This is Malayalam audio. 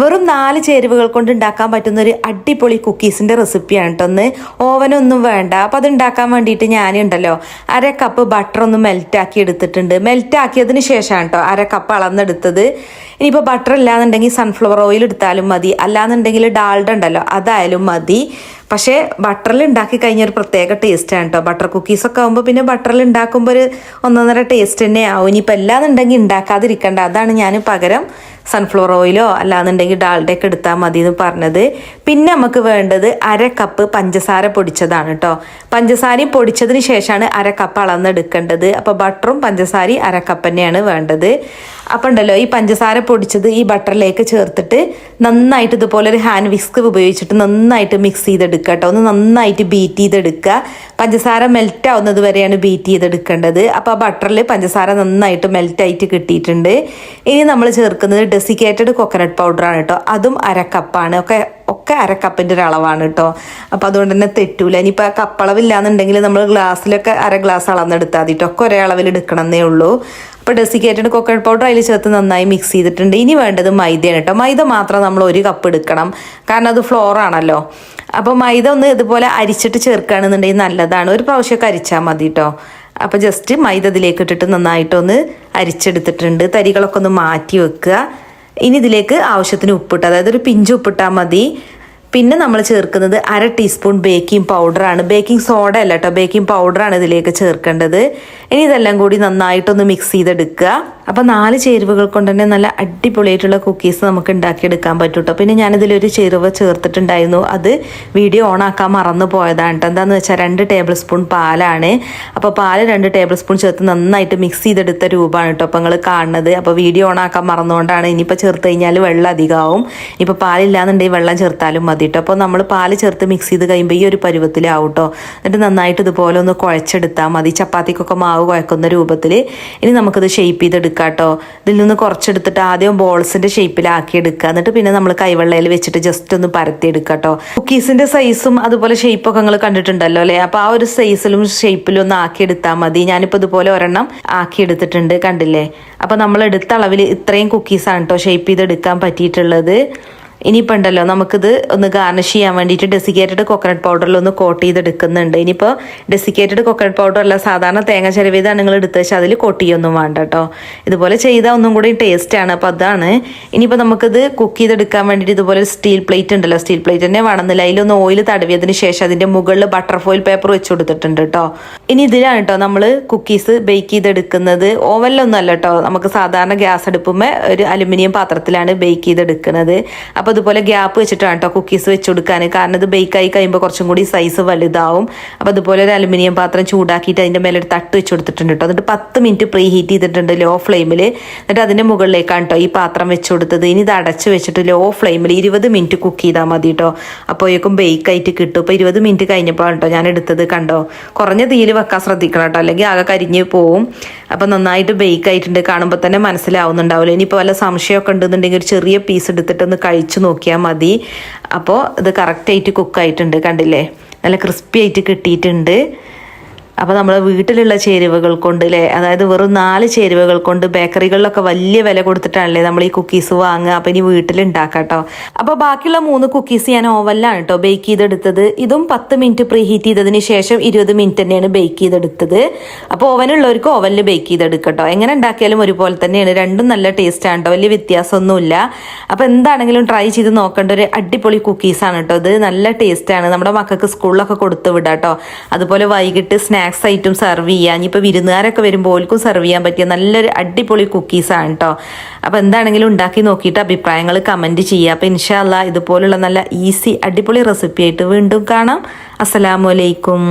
വെറും നാല് ചേരുവകൾ കൊണ്ട് ഉണ്ടാക്കാൻ പറ്റുന്ന ഒരു അടിപൊളി കുക്കീസിന്റെ റെസിപ്പിയാണ് കേട്ടോ ഒന്ന് ഓവനൊന്നും വേണ്ട. അപ്പം അത് ഉണ്ടാക്കാൻ വേണ്ടിയിട്ട് ഞാനുണ്ടല്ലോ അര കപ്പ് ബട്ടർ ഒന്ന് മെൽറ്റ് ആക്കി എടുത്തിട്ടുണ്ട്. മെൽറ്റ് ആക്കിയതിന് ശേഷമാണ് കേട്ടോ അര കപ്പ് അളന്നെടുത്തത്. ഇനിയിപ്പോൾ ബട്ടർ ഇല്ലാന്നുണ്ടെങ്കിൽ സൺഫ്ലവർ ഓയിൽ എടുത്താലും മതി. അല്ലാന്നുണ്ടെങ്കിൽ ഡാൾഡ ഉണ്ടല്ലോ അതായാലും മതി. പക്ഷേ ബട്ടറിൽ ഉണ്ടാക്കി കഴിഞ്ഞ ഒരു പ്രത്യേക ടേസ്റ്റാണ് കേട്ടോ ബട്ടർ കുക്കീസൊക്കെ ആകുമ്പോൾ പിന്നെ ബട്ടറിൽ ഉണ്ടാക്കുമ്പോൾ ഒരു ഒന്നൊന്നര ടേസ്റ്റ് തന്നെ ആവും. ഇനിയിപ്പോൾ എല്ലാന്നുണ്ടെങ്കിൽ ഉണ്ടാക്കാതിരിക്കണ്ട. അതാണ് ഞാൻ പകരം സൺഫ്ലവർ ഓയിലോ അല്ലാന്നുണ്ടെങ്കിൽ ഡാൾഡയൊക്കെ എടുത്താൽ മതി എന്ന് പറഞ്ഞത്. പിന്നെ നമുക്ക് വേണ്ടത് അര കപ്പ് പഞ്ചസാര പൊടിച്ചതാണ് കേട്ടോ. പഞ്ചസാരയും പൊടിച്ചതിന് ശേഷമാണ് അര കപ്പ് അളന്നെടുക്കേണ്ടത്. അപ്പോൾ ബട്ടറും പഞ്ചസാരയും അര കപ്പ് തന്നെയാണ് വേണ്ടത്. അപ്പം ഉണ്ടല്ലോ ഈ പഞ്ചസാര പൊടിച്ചത് ഈ ബട്ടറിലേക്ക് ചേർത്തിട്ട് നന്നായിട്ട് ഇതുപോലെ ഒരു ഹാൻഡ് വിസ്ക് ഉപയോഗിച്ചിട്ട് നന്നായിട്ട് മിക്സ് ചെയ്തെടുക്കുക കേട്ടോ. ഒന്ന് നന്നായിട്ട് ബീറ്റ് ചെയ്തെടുക്കുക. പഞ്ചസാര മെൽറ്റ് ആവുന്നത് വരെയാണ് ബീറ്റ് ചെയ്തെടുക്കേണ്ടത്. അപ്പോൾ ആ ബട്ടറിൽ പഞ്ചസാര നന്നായിട്ട് മെൽറ്റ് ആയിട്ട് കിട്ടിയിട്ടുണ്ട്. ഇനി നമ്മൾ ചേർക്കുന്നത് ഡെസിക്കേറ്റഡ് കൊക്കനട്ട് പൗഡറാണ് കേട്ടോ അതും അര ഒക്കെ ഒക്കെ അര കപ്പിന്റെ ഒരു അളവാണ് കേട്ടോ അപ്പോൾ അതുകൊണ്ട് തന്നെ തെറ്റൂല. ഇനിയിപ്പോൾ കപ്പളവില്ലാന്നുണ്ടെങ്കിൽ നമ്മൾ ഗ്ലാസ്സിലൊക്കെ അര ഗ്ലാസ് അളന്നെടുത്താൽ മതി കേട്ടോ ഒക്കെ ഒരേ അളവിൽ എടുക്കണമെന്നേ ഉള്ളൂ. അപ്പോൾ ഡെസിക്കേറ്റഡ് കോക്കനട്ട് പൗഡർ അതിൽ ചേർത്ത് നന്നായി മിക്സ് ചെയ്തിട്ടുണ്ട്. ഇനി വേണ്ടത് മൈദയാണ് കേട്ടോ മൈദ മാത്രം നമ്മൾ ഒരു കപ്പ് എടുക്കണം. കാരണം അത് ഫ്ലോർ ആണല്ലോ. അപ്പോൾ മൈദ ഒന്ന് ഇതുപോലെ അരിച്ചിട്ട് ചേർക്കുകയാണെന്നുണ്ടെങ്കിൽ നല്ലതാണ്. ഒരു പ്രാവശ്യമൊക്കെ അരിച്ചാൽ മതി കേട്ടോ അപ്പോൾ ജസ്റ്റ് മൈദ ഇതിലേക്ക് ഇട്ടിട്ട് നന്നായിട്ടൊന്ന് അരിച്ചെടുത്തിട്ടുണ്ട്. തരികളൊക്കെ ഒന്ന് മാറ്റി വെക്കുക. ഇനി ഇതിലേക്ക് ആവശ്യത്തിന് ഉപ്പിട്ട് അതായത് ഒരു പിഞ്ച് ഉപ്പിട്ടാൽ മതി. പിന്നെ നമ്മൾ ചേർക്കുന്നത് അര ടീസ്പൂൺ ബേക്കിംഗ് പൗഡറാണ് ബേക്കിംഗ് സോഡ അല്ല കേട്ടോ ബേക്കിംഗ് പൗഡറാണ് ഇതിലേക്ക് ചേർക്കേണ്ടത്. ഇനി ഇതെല്ലാം കൂടി നന്നായിട്ടൊന്ന് മിക്സ് ചെയ്തെടുക്കുക. അപ്പോൾ നാല് ചേരുവകൾ കൊണ്ട് തന്നെ നല്ല അടിപൊളിയായിട്ടുള്ള കുക്കീസ് നമുക്ക് ഉണ്ടാക്കിയെടുക്കാൻ പറ്റും കേട്ടോ പിന്നെ ഞാനിതിലൊരു ചേരുവ ചേർത്തിട്ടുണ്ടായിരുന്നു. അത് വീഡിയോ ഓൺ ആക്കാൻ മറന്നു പോയതാണ് കേട്ടോ എന്താണെന്ന് വെച്ചാൽ രണ്ട് ടേബിൾ സ്പൂൺ പാലാണ്. അപ്പോൾ പാൽ രണ്ട് ടേബിൾ സ്പൂൺ ചേർത്ത് നന്നായിട്ട് മിക്സ് ചെയ്തെടുത്ത രൂപമാണ് കേട്ടോ അപ്പോൾ നിങ്ങൾ കാണുന്നത്. അപ്പോൾ വീഡിയോ ഓൺ ആക്കാൻ മറന്നുകൊണ്ടാണ് ഇനിയിപ്പോൾ ചേർത്ത് കഴിഞ്ഞാൽ വെള്ളം അധികമാവും ഇപ്പോൾ പാലില്ലാന്നുണ്ടെങ്കിൽ വെള്ളം ചേർത്താലും മതി കേട്ടോ അപ്പോൾ നമ്മൾ പാൽ ചേർത്ത് മിക്സ് ചെയ്ത് കഴിയുമ്പോൾ ഈ ഒരു പരുവത്തിലാവും കേട്ടോ എന്നിട്ട് നന്നായിട്ട് ഇതുപോലെ ഒന്ന് കുഴച്ചെടുത്താൽ മതി. ചപ്പാത്തിക്കൊക്കെ മാവ് കുഴക്കുന്ന രൂപത്തിൽ ഇനി നമുക്കിത് ഷേപ്പ് ചെയ്തെടുക്കാം കേട്ടോ ഇതിൽ നിന്ന് കുറച്ചെടുത്തിട്ട് ആദ്യം ബോൾസിന്റെ ഷേപ്പിലാക്കി എടുക്കുക എന്നിട്ട് പിന്നെ നമ്മൾ കൈവെള്ളയിൽ വെച്ചിട്ട് ജസ്റ്റ് ഒന്ന് പരത്തിയെടുക്കുക കേട്ടോ കുക്കീസിന്റെ സൈസും അതുപോലെ ഷേപ്പൊക്കെ നിങ്ങൾ കണ്ടിട്ടുണ്ടല്ലോ അല്ലേ? അപ്പോൾ ആ ഒരു സൈസിലും ഷേപ്പിലും ഒന്ന് ആക്കി എടുത്താൽ മതി. ഞാനിപ്പോൾ ഇതുപോലെ ഒരെണ്ണം ആക്കി എടുത്തിട്ടുണ്ട് കണ്ടില്ലേ? അപ്പോൾ നമ്മൾ എടുത്ത അളവിൽ ഇത്രയും കുക്കീസാണ് കേട്ടോ ഷേപ്പ് ചെയ്തെടുക്കാൻ പറ്റിയിട്ടുള്ളത്. ഇനിയിപ്പോൾ ഉണ്ടല്ലോ നമുക്കിത് ഒന്ന് ഗാർണിഷ് ചെയ്യാൻ വേണ്ടിയിട്ട് ഡെസിക്കേറ്റഡ് കോക്കനട്ട് പൗഡറിൽ ഒന്ന് കോട്ട് ചെയ്തെടുക്കുന്നുണ്ട്. ഇനിയിപ്പോൾ ഡെസിക്കേറ്റഡ് കോക്കനട്ട് പൗഡർ അല്ല സാധാരണ തേങ്ങ ചിരവിതാണ് നിങ്ങൾ എടുത്ത് വെച്ചാൽ അതിൽ കോട്ട് ചെയ്യൊന്നും വേണ്ട കേട്ടോ ഇതുപോലെ ചെയ്താൽ ഒന്നും കൂടി ടേസ്റ്റാണ് അപ്പോൾ അതാണ്. ഇനിയിപ്പോൾ നമുക്കിത് കുക്ക് ചെയ്തെടുക്കാൻ വേണ്ടിയിട്ട് ഇതുപോലെ സ്റ്റീൽ പ്ലേറ്റ് ഉണ്ടല്ലോ സ്റ്റീൽ പ്ലേറ്റ് തന്നെ വേണമെന്നില്ല അതിലൊന്ന് ഓയിൽ തടവിയതിന് ശേഷം അതിന്റെ മുകളിൽ ബട്ടർ ഫോയിൽ പേപ്പർ വെച്ച് കൊടുത്തിട്ടുണ്ട് കേട്ടോ ഇനി ഇതിലാണ് കേട്ടോ നമ്മൾ കുക്കീസ് ബേക്ക് ചെയ്തെടുക്കുന്നത്. ഓവനിലൊന്നും അല്ല കേട്ടോ നമുക്ക് സാധാരണ ഗ്യാസ് അടുപ്പുമേ ഒരു അലുമിനിയം പാത്രത്തിലാണ് ബേക്ക് ചെയ്തെടുക്കുന്നത്. അപ്പോൾ അതുപോലെ ഗ്യാപ്പ് വെച്ചിട്ടാണ് കേട്ടോ കുക്കീസ് വെച്ച് കൊടുക്കാൻ കാരണം ഇത് ബേക്ക് ആയി കഴിയുമ്പോൾ കുറച്ചും കൂടി സൈസ് വലുതാവും. അപ്പോൾ അതുപോലെ ഒരു അലുമിനിയം പാത്രം ചൂടാക്കിയിട്ട് അതിന്റെ മേലെ ഒരു തട്ട് വെച്ച് കൊടുത്തിട്ടുണ്ട് കേട്ടോ എന്നിട്ട് പത്ത് മിനിറ്റ് പ്രീ ഹീറ്റ് ചെയ്തിട്ടുണ്ട് ലോ. ഫ്ലെയിമിൽ എന്നിട്ട് അതിന്റെ മുകളിലേക്കാണ് കേട്ടോ ഈ പാത്രം വെച്ച് കൊടുത്തത് ഇനി ഇത് അടച്ച് വെച്ചിട്ട് ലോ ഫ്ലെയിമിൽ ഇരുപത് മിനിറ്റ് കുക്ക് ചെയ്താൽ മതി കേട്ടോ അപ്പോഴേക്കും ബേക്ക് ആയിട്ട് കിട്ടും. ഇപ്പോൾ ഇരുപത് മിനിറ്റ് കഴിഞ്ഞപ്പോൾ കേട്ടോ ഞാൻ എടുത്തത് കണ്ടോ? കുറഞ്ഞ തീയിൽ വെക്കാൻ ശ്രദ്ധിക്കണം കേട്ടോ അല്ലെങ്കിൽ ആകെ കരിഞ്ഞ് പോവും. അപ്പോൾ നന്നായിട്ട് ബേക്ക് ആയിട്ടുണ്ട്. കാണുമ്പോൾ തന്നെ മനസ്സിലാവുന്നുണ്ടാവില്ല. ഇനിയിപ്പോൾ വല്ല സംശയമൊക്കെ ഉണ്ടെന്നുണ്ടെങ്കിൽ ഒരു ചെറിയ പീസ് എടുത്തിട്ടൊന്ന് കഴിച്ചു നോക്കിയാൽ മതി. അപ്പോൾ ഇത് കറക്റ്റായിട്ട് കുക്കായിട്ടുണ്ട് കണ്ടില്ലേ? നല്ല ക്രിസ്പി ആയിട്ട് കിട്ടിയിട്ടുണ്ട്. അപ്പോൾ നമ്മൾ വീട്ടിലുള്ള ചേരുവകൾ കൊണ്ട് അല്ലേ അതായത് വെറും നാല് ചേരുവകൾ കൊണ്ട് ബേക്കറികളിലൊക്കെ വലിയ വില കൊടുത്തിട്ടാണല്ലേ നമ്മൾ ഈ കുക്കീസ് വാങ്ങുക. അപ്പോൾ ഇനി വീട്ടിൽ ഉണ്ടാക്കാട്ടോ അപ്പോൾ ബാക്കിയുള്ള മൂന്ന് കുക്കീസ് ഞാൻ ഓവനിലാണ് കേട്ടോ ബേക്ക് ചെയ്തെടുത്തത്. ഇതും പത്ത് മിനിറ്റ് പ്രീ ഹീറ്റ് ചെയ്തതിന് ശേഷം ഇരുപത് മിനിറ്റ് തന്നെയാണ് ബേക്ക് ചെയ്തെടുത്തത്. അപ്പോൾ ഓവനുള്ളവർക്ക് ഓവനിൽ ബേക്ക് ചെയ്തെടുക്കട്ടോ. എങ്ങനെ ഉണ്ടാക്കിയാലും ഒരുപോലെ തന്നെയാണ്. രണ്ടും നല്ല ടേസ്റ്റ് ആണ് കേട്ടോ വലിയ വ്യത്യാസമൊന്നുമില്ല. അപ്പോൾ എന്താണെങ്കിലും ട്രൈ ചെയ്ത് നോക്കേണ്ട ഒരു അടിപൊളി കുക്കീസാണ് കേട്ടോ ഇത്. നല്ല ടേസ്റ്റാണ് നമ്മുടെ മക്കൾക്ക് സ്കൂളിലൊക്കെ കൊടുത്തു വിടാം കേട്ടോ അതുപോലെ വൈകിട്ട് സ്നാക്സ് ഐറ്റം സെർവ് ചെയ്യാം. ഇനിയിപ്പോൾ വിരുന്നുകാരൊക്കെ വരുമ്പോൾ ഓൽക്കും സെർവ് ചെയ്യാൻ പറ്റിയ നല്ലൊരു അടിപൊളി കുക്കീസാണ് കേട്ടോ അപ്പോൾ എന്താണെങ്കിലും ഉണ്ടാക്കി നോക്കിയിട്ട് അഭിപ്രായങ്ങൾ കമന്റ് ചെയ്യുക അപ്പോൾ ഇൻഷാല്ല ഇതുപോലുള്ള നല്ല ഈസി അടിപൊളി റെസിപ്പി ആയിട്ട് വീണ്ടും കാണാം. അസ്സലാമു അലൈക്കും.